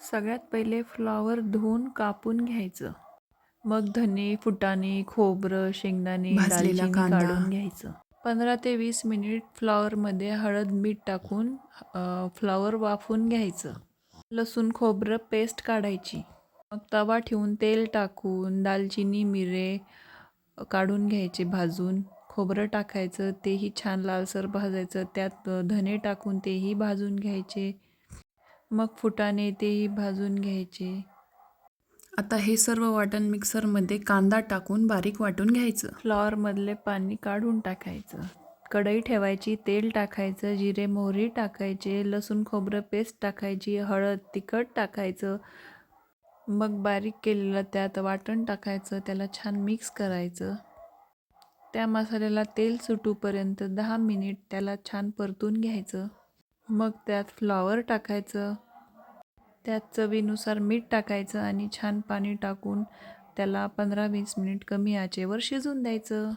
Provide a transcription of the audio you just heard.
सगळ्यात पहिले फ्लॉवर धुवून कापून घ्यायचं. मग धने फुटाणे खोबरं शेंगदाणे भाजलेला दालचिनी कांदा. काढून घ्यायचं. पंधरा ते वीस मिनिट फ्लॉवरमध्ये हळद मीठ टाकून अ, फ्लॉवर वाफवून घ्यायचं. लसूण खोबरं पेस्ट काढायची. मग तवा ठेवून तेल टाकून दालचिनी मिरे काढून घ्यायचे भाजून. खोबरं टाकायचं तेही छान लालसर भाजायचं. त्यात धने टाकून तेही भाजून घ्यायचे. मग फुटाणे तेही भाजून घ्यायचे. आता हे सर्व वाटण मिक्सरमध्ये कांदा टाकून बारीक वाटून घ्यायचं. फ्लॉवरमधले पाणी काढून टाकायचं. कढई ठेवायची तेल टाकायचं जिरे मोहरी टाकायचे लसूण खोबरं पेस्ट टाकायची हळद तिखट टाकायचं. मग बारीक केलेलं त्यात वाटण टाकायचं त्याला छान मिक्स करायचं. त्या मसाल्याला तेल सुटूपर्यंत दहा मिनिट त्याला छान परतून घ्यायचं. मग त्यात फ्लॉवर टाकायचं. त्यात चवीनुसार मीठ टाकायचं आणि छान पाणी टाकून त्याला पंधरा वीस मिनिट कमी आचेवर शिजून द्यायचं.